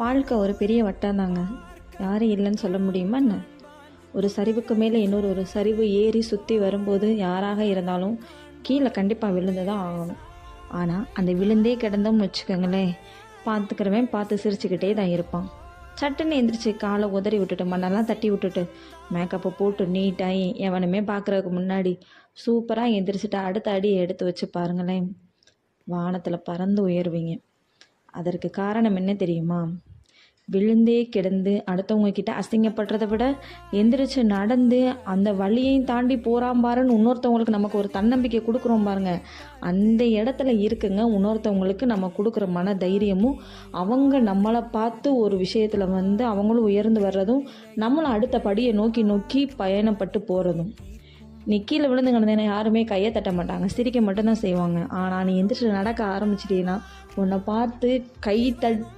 வாழ்க்கை ஒரு பெரிய வட்டம் தாங்க யாரும் இல்லைன்னு சொல்ல முடியுமா என்ன? ஒரு சரிவுக்கு மேலே இன்னொரு ஒரு சரிவு ஏறி சுற்றி வரும்போது யாராக இருந்தாலும் கீழே கண்டிப்பாக விழுந்து தான் ஆகணும். ஆனால் அந்த விழுந்தே கிடந்தோம்னு வச்சுக்கோங்களேன் பார்த்துக்கிறவன் பார்த்து சிரிச்சுக்கிட்டே தான் இருப்பான். சட்டுன்னு எந்திரிச்சு காலை உதறி விட்டுட்டு மண்ணெல்லாம் தட்டி விட்டுட்டு மேக்கப்பை போட்டு நீட்டாகி எவனுமே பார்க்குறதுக்கு முன்னாடி சூப்பராக எந்திரிச்சிட்டு அடுத்த அடியை எடுத்து வச்சு பாருங்களேன். வானத்தில் பறந்து உயருவீங்க. அதற்கு காரணம் என்ன தெரியுமா? விழுந்தே கிடந்து அடுத்தவங்க கிட்ட அசிங்கப்படுறத விட எந்திரிச்சு நடந்து அந்த வழியையும் தாண்டி போகிறான் பாருன்னு இன்னொருத்தவங்களுக்கு நமக்கு ஒரு தன்னம்பிக்கை கொடுக்குறோம் பாருங்க. அந்த இடத்துல இருக்குங்க இன்னொருத்தவங்களுக்கு நம்ம கொடுக்குற மன தைரியமும் அவங்க நம்மளை பார்த்து ஒரு விஷயத்தில் வந்து அவங்களும் உயர்ந்து வர்றதும் நம்மளும் அடுத்த படியை நோக்கி நோக்கி பயணப்பட்டு போகிறதும் நீ கீழே விழுந்து கிடந்தேன்னா யாருமே கையை தட்ட மாட்டாங்க சிரிக்க மட்டும்தான் செய்வாங்க. ஆனால் நீ எந்திரிச்சு நடக்க ஆரம்பிச்சிட்டீங்கன்னா உன்னை பார்த்து கை தட்